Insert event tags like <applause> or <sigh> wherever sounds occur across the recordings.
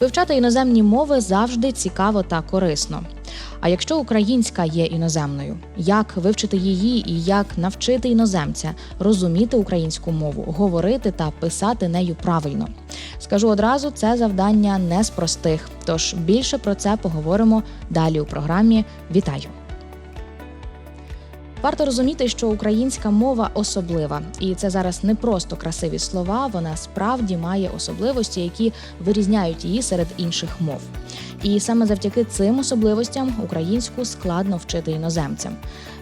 Вивчати іноземні мови завжди цікаво та корисно. А якщо українська є іноземною, як вивчити її і як навчити іноземця розуміти українську мову, говорити та писати нею правильно? Скажу одразу, це завдання не з простих. Тож більше про це поговоримо далі у програмі. Вітаю! Варто розуміти, що українська мова особлива, і це зараз не просто красиві слова, вона справді має особливості, які вирізняють її серед інших мов. І саме завдяки цим особливостям українську складно вчити іноземцям.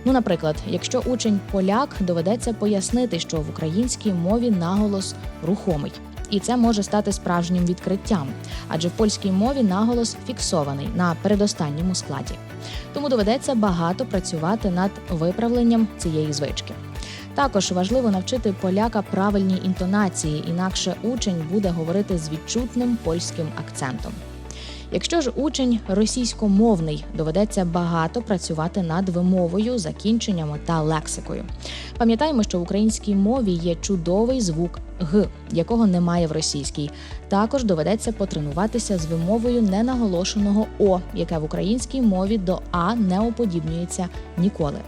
Ну, наприклад, якщо учень поляк доведеться пояснити, що в українській мові наголос рухомий. І це може стати справжнім відкриттям, адже в польській мові наголос фіксований на передостанньому складі. Тому доведеться багато працювати над виправленням цієї звички. Також важливо навчити поляка правильній інтонації, інакше учень буде говорити з відчутним польським акцентом. Якщо ж учень російськомовний, доведеться багато працювати над вимовою, закінченнями та лексикою. Пам'ятаємо, що в українській мові є чудовий звук г, якого немає в російській. Також доведеться потренуватися з вимовою ненаголошеного о, яке в українській мові до а не уподібнюється ніколи.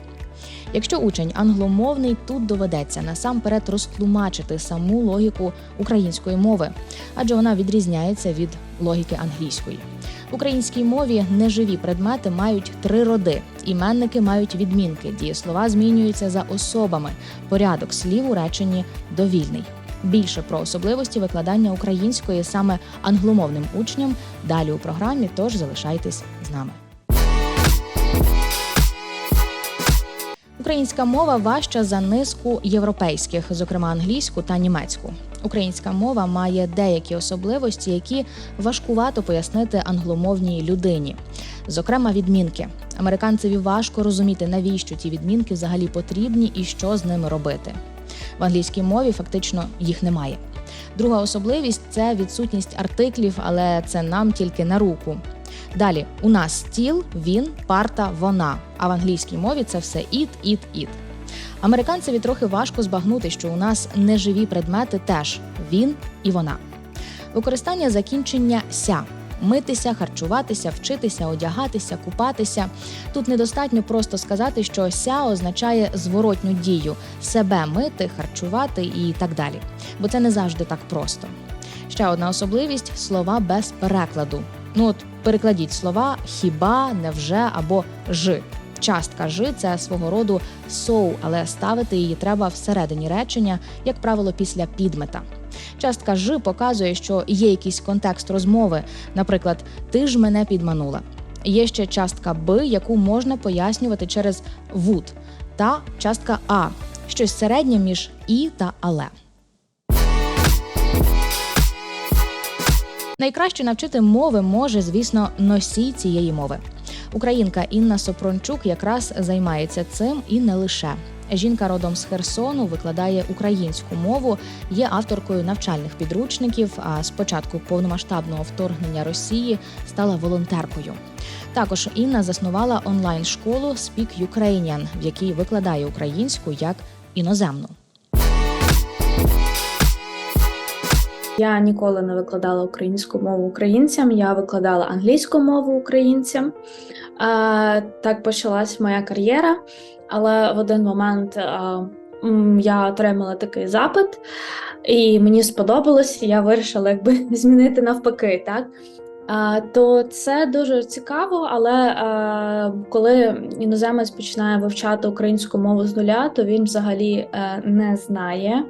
Якщо учень англомовний, тут доведеться насамперед розтлумачити саму логіку української мови, адже вона відрізняється від логіки англійської. В українській мові неживі предмети мають три роди. Іменники мають відмінки, дієслова змінюються за особами. Порядок слів у реченні довільний. Більше про особливості викладання української саме англомовним учням далі у програмі. Тож залишайтесь з нами. Українська мова важча за низку європейських, зокрема англійську та німецьку. Українська мова має деякі особливості, які важкувато пояснити англомовній людині. Зокрема, відмінки. Американцеві важко розуміти, навіщо ті відмінки взагалі потрібні і що з ними робити. В англійській мові фактично їх немає. Друга особливість це відсутність артиклів, але це нам тільки на руку. Далі у нас стіл, він, парта, вона. А в англійській мові це все іт, іт, іт. Американцеві трохи важко збагнути, що у нас неживі предмети теж він і вона. Використання закінчення ся. Митися, харчуватися, вчитися, одягатися, купатися. Тут недостатньо просто сказати, що ся означає зворотню дію себе мити, харчувати і так далі. Бо це не завжди так просто. Ще одна особливість слова без перекладу. Ну от перекладіть слова хіба, невже або ж. Частка ж це свого роду соу, але ставити її треба всередині речення, як правило, після підмета. Частка ж показує, що є якийсь контекст розмови, наприклад, ти ж мене підманула. Є ще частка Б, яку можна пояснювати через вуд, та частка А, щось середнє між і та але. Найкраще навчити мови може, звісно, носій цієї мови. Українка Інна Сопрончук якраз займається цим і не лише. Жінка родом з Херсону викладає українську мову, є авторкою навчальних підручників. А з початку повномасштабного вторгнення Росії стала волонтеркою. Також Інна заснувала онлайн-школу Speak Ukrainian, в якій викладає українську як іноземну. Я ніколи не викладала українську мову українцям, я викладала англійську мову українцям. Так почалась моя кар'єра, але в один момент я отримала такий запит, і мені сподобалось, я вирішила якби <laughs> змінити навпаки. так. То це дуже цікаво, але коли іноземець починає вивчати українську мову з нуля, то він взагалі е, не знає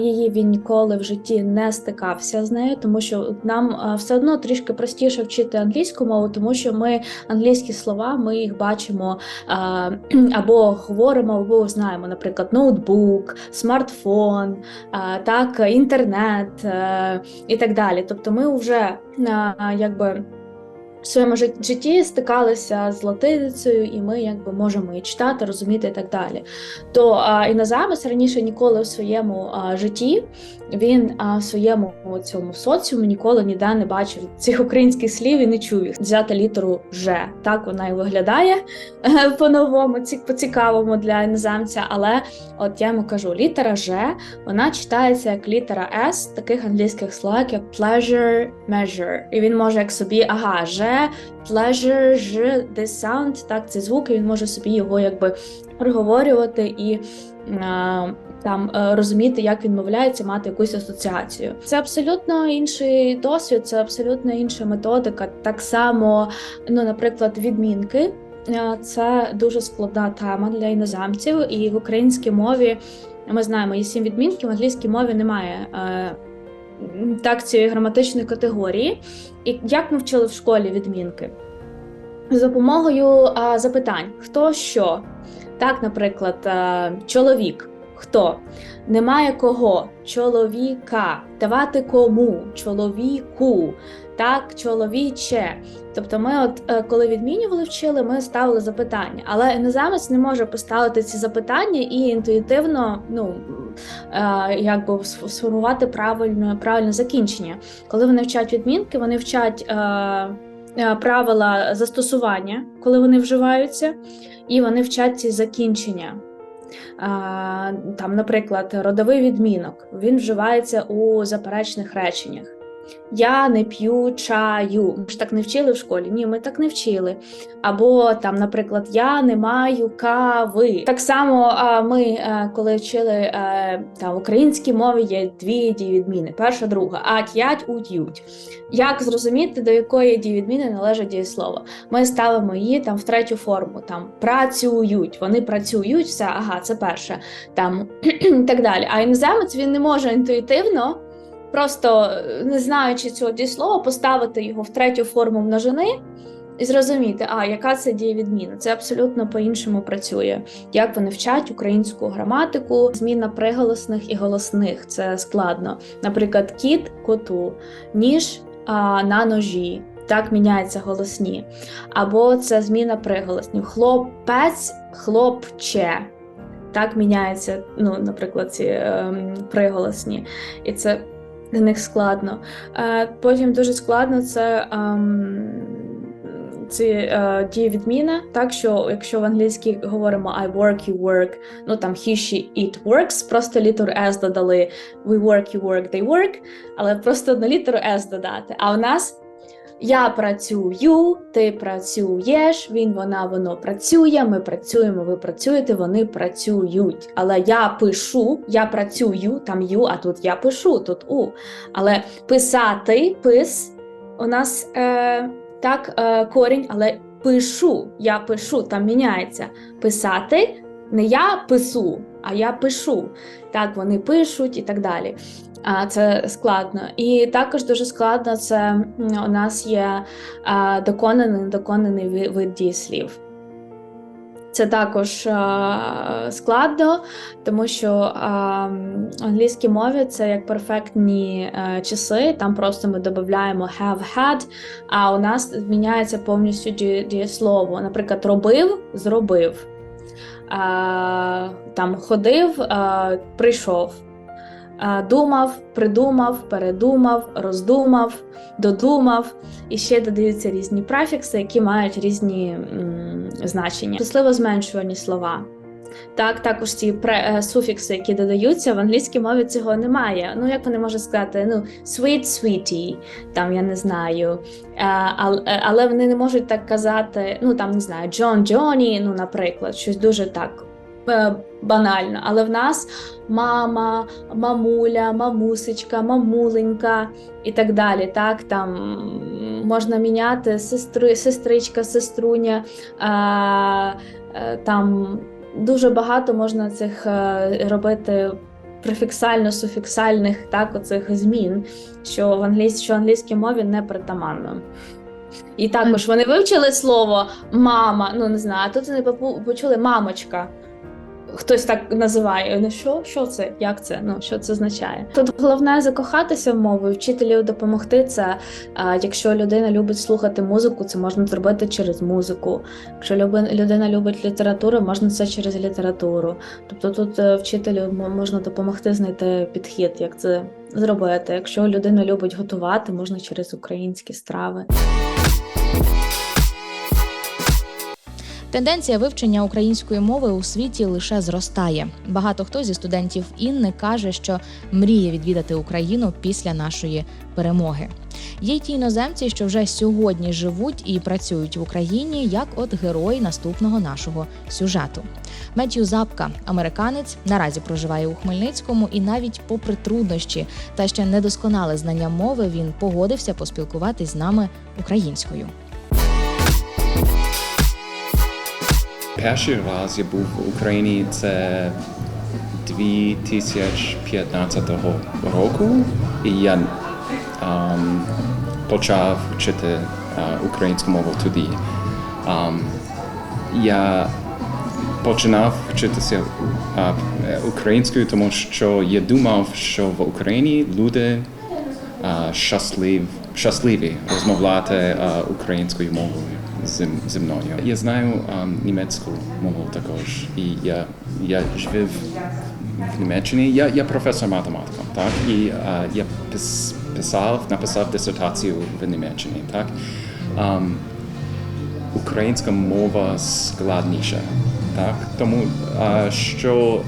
її він ніколи в житті не стикався з нею, тому що нам все одно трішки простіше вчити англійську мову, тому що ми англійські слова ми їх бачимо <clears throat> або говоримо, або знаємо, наприклад, ноутбук, смартфон, так, інтернет е, і так далі. Тобто, ми вже якби своєму жит- житті стикалися з латиницею, і ми якби можемо її читати, розуміти і так далі. То а, іноземець раніше ніколи в своєму а, житті він а, в своєму цьому соціумі ніколи ніде не бачив цих українських слів і не чув їх. Взяти літеру Ж. Так вона і виглядає е, по-новому, ці- по-цікавому для іноземця. Але от я йому кажу, літера Ж вона читається як літера С таких англійських слов, як pleasure, measure. І він може як собі, ага, Ж, pleasure, Ж, this sound, так, ці звуки, він може собі його якби проговорювати і е, там е, розуміти, як він мовляється, мати якусь асоціацію. Це абсолютно інший досвід, це абсолютно інша методика. Так само, ну, наприклад, відмінки. Е, Це дуже складна тема для іноземців, і в українській мові ми знаємо, є сім відмінків, в англійській мові немає е, так цієї граматичної категорії. І як ми вчили в школі відмінки? За допомогою а, запитань: хто що? Так, наприклад, а, чоловік. Хто? Немає кого, чоловіка, давати кому, чоловіку, так, чоловіче. Тобто, ми, от е, коли відмінювали вчили, ми ставили запитання. Але іноземець не може поставити ці запитання і інтуїтивно, ну е, якби сформувати правильне, правильне закінчення. Коли вони вчать відмінки, вони вчать. Е, е, Правила застосування, коли вони вживаються, і вони вчать ці закінчення. Там, наприклад, родовий відмінок він вживається у заперечних реченнях. Я не п'ю чаю. Ми ж так не вчили в школі? Ні, ми так не вчили. Або там, наприклад, я не маю кави. Так само ми, е, коли вчили е, там, в українській мові, є дві дієвідміни. Перша, друга, ать, ять, уть, ють. Як зрозуміти, до якої дієвідміни належить дієслово? Ми ставимо її там в третю форму. Там працюють, вони працюють, все, ага, це перше. Там і <clears throat> так далі. А іноземець він не може інтуїтивно, просто е, не знаючи цього дієслова, поставити його в третю форму множини. І зрозуміти, а яка це дієвідміна? Це абсолютно по-іншому працює. Як вони вчать українську граматику, зміна приголосних і голосних це складно. Наприклад, кіт коту, ніж а, на ножі. Так міняються голосні. Або це зміна приголоснів. Хлопець, хлопче. Так міняються, ну, наприклад, ці ем, приголосні. І це для них складно. Е, потім дуже складно це. Ем, ці е, дієвідміни, так що якщо в англійській говоримо I work, you work, ну там he, she, it works, просто літеру S додали we work, you work, they work, але просто одну літеру S додати. А у нас я працюю, ти працюєш, він, вона, воно працює, ми працюємо, ви працюєте, вони працюють. Але я пишу, я працюю, там ю, а тут я пишу, тут у. Але писати, пис у нас е, так е, корінь, але пишу, я пишу, там міняється. Писати не я пису, а я пишу. Так, вони пишуть і так далі. А це складно. І також дуже складно це у нас є а, доконаний, недоконаний ви- вид дієслів. Це також а, складно, тому що а, в англійській мові це як перфектні е, часи, там просто ми додаємо have had, а у нас зміняється повністю ді- дієслово. Наприклад, робив, зробив, а, там ходив, а, прийшов. Думав, придумав, передумав, роздумав, додумав, і ще додаються різні префікси, які мають різні м, значення. Щасливо зменшувані слова. Так, також ці е, суфікси, які додаються, в англійській мові цього немає. Ну, як вони можуть сказати, ну, sweet, sweetie, там я не знаю. Е, е, але вони не можуть так казати, ну там не знаю, John, Johnny, ну, наприклад, щось дуже так банально. Але в нас мама, мамуля, мамусечка, мамуленька і так далі. Так, там можна міняти сестри, сестричка, сеструня. Е, е, там дуже багато можна цих е, робити префіксально-суфіксальних так, оцих змін, що в англійсь, що англійській мові не притаманно. І також вони вивчили слово мама, ну не знаю, а тут вони почули мамочка. Хтось так називає. Ну що, що це? Як це? Ну що це означає? Тут головне закохатися в мову, вчителю допомогти. Це а, якщо людина любить слухати музику, це можна зробити через музику. Якщо людина любить літературу, можна це через літературу. Тобто тут е, вчителю можна допомогти знайти підхід, як це зробити. Якщо людина любить готувати, можна через українські страви. Тенденція вивчення української мови у світі лише зростає. Багато хто зі студентів Інни каже, що мріє відвідати Україну після нашої перемоги. Є й ті іноземці, що вже сьогодні живуть і працюють в Україні, як от герої наступного нашого сюжету. Меттью Запка, американець, наразі проживає у Хмельницькому, і навіть попри труднощі та ще недосконале знання мови, він погодився поспілкуватись з нами українською. Перший раз я був в Україні це 2015 року, і я ем, почав вчити е, українську мову тоді. Ем, я починав вчитися е, українською, тому що я думав, що в Україні люди е, щаслив, щасливі розмовляти е, українською мовою зі, мною. Я знаю німецьку мову також, і я, я жив в Німеччині. Я, я професор математики, так? І е, я пис, писав, написав дисертацію в Німеччині, так? Ем, українська мова складніша, так? Тому е, що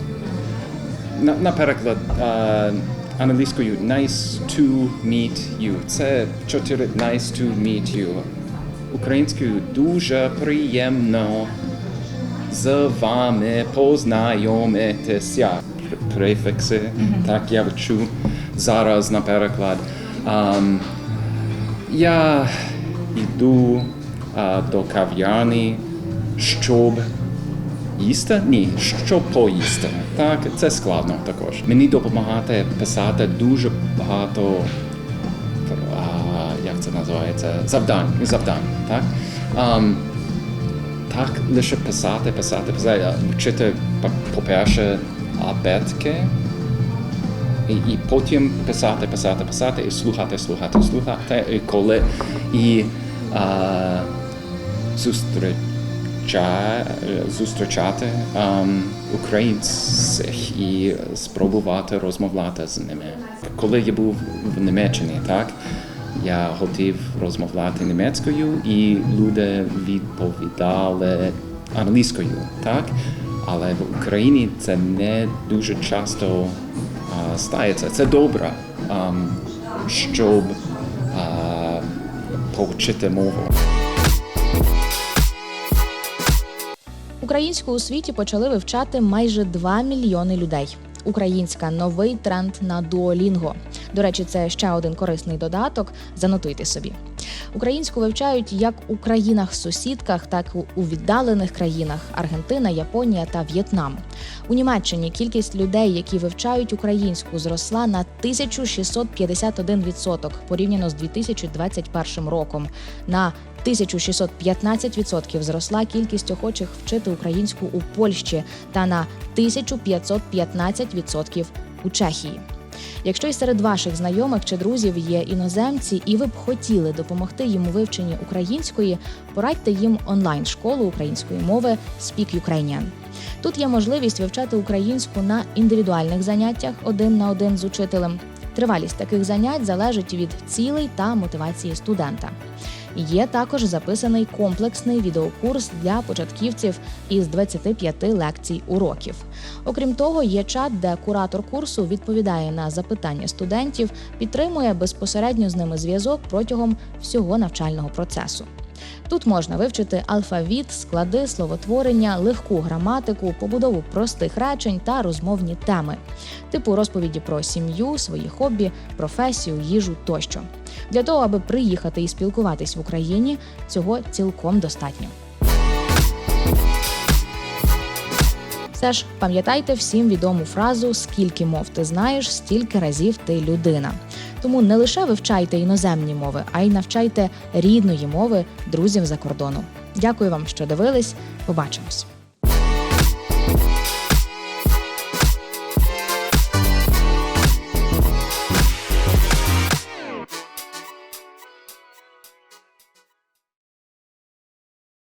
на, на переклад е, англійською nice to meet you. Це чотири nice to meet you. Українською дуже приємно з вами познайомитися. Пр- Префікси, так я вчу зараз на переклад. Ем, я йду а, до кав'ярні, щоб їсти? Ні, щоб поїсти. Так, це складно також. Мені допомагати писати дуже багато, називається, завдань. завдань так? Ам, так, лише писати, писати, писати, вчити, по- по-перше, абетки, і, і потім писати, писати, писати, і слухати, слухати, слухати, і коли і а, зустріча, зустрічати ем, українців і спробувати розмовляти з ними. Коли я був в Німеччині, так я хотів розмовляти німецькою, і люди відповідали англійською, так? Але в Україні це не дуже часто а, стається. Це добре, ем, щоб а, повчити мову. Українську у світі почали вивчати майже 2 мільйони людей. Українська новий тренд на Duolingo. До речі, це ще один корисний додаток. Занотуйте собі. Українську вивчають як у країнах-сусідках, так і у віддалених країнах Аргентина, Японія та В'єтнам. У Німеччині кількість людей, які вивчають українську, зросла на 1651% порівняно з 2021 роком. На 1615% зросла кількість охочих вчити українську у Польщі та на 1515% у Чехії. Якщо й серед ваших знайомих чи друзів є іноземці, і ви б хотіли допомогти їм у вивченні української, порадьте їм онлайн-школу української мови Speak Ukrainian. Тут є можливість вивчати українську на індивідуальних заняттях один на один з учителем. Тривалість таких занять залежить від цілей та мотивації студента. Є також записаний комплексний відеокурс для початківців із 25 лекцій уроків. Окрім того, є чат, де куратор курсу відповідає на запитання студентів, підтримує безпосередньо з ними зв'язок протягом всього навчального процесу. Тут можна вивчити алфавіт, склади, словотворення, легку граматику, побудову простих речень та розмовні теми, типу розповіді про сім'ю, свої хобі, професію, їжу тощо. Для того, аби приїхати і спілкуватись в Україні, цього цілком достатньо. Все ж пам'ятайте всім відому фразу Скільки мов ти знаєш, стільки разів ти людина. Тому не лише вивчайте іноземні мови, а й навчайте рідної мови друзів за кордону. Дякую вам, що дивились. Побачимось.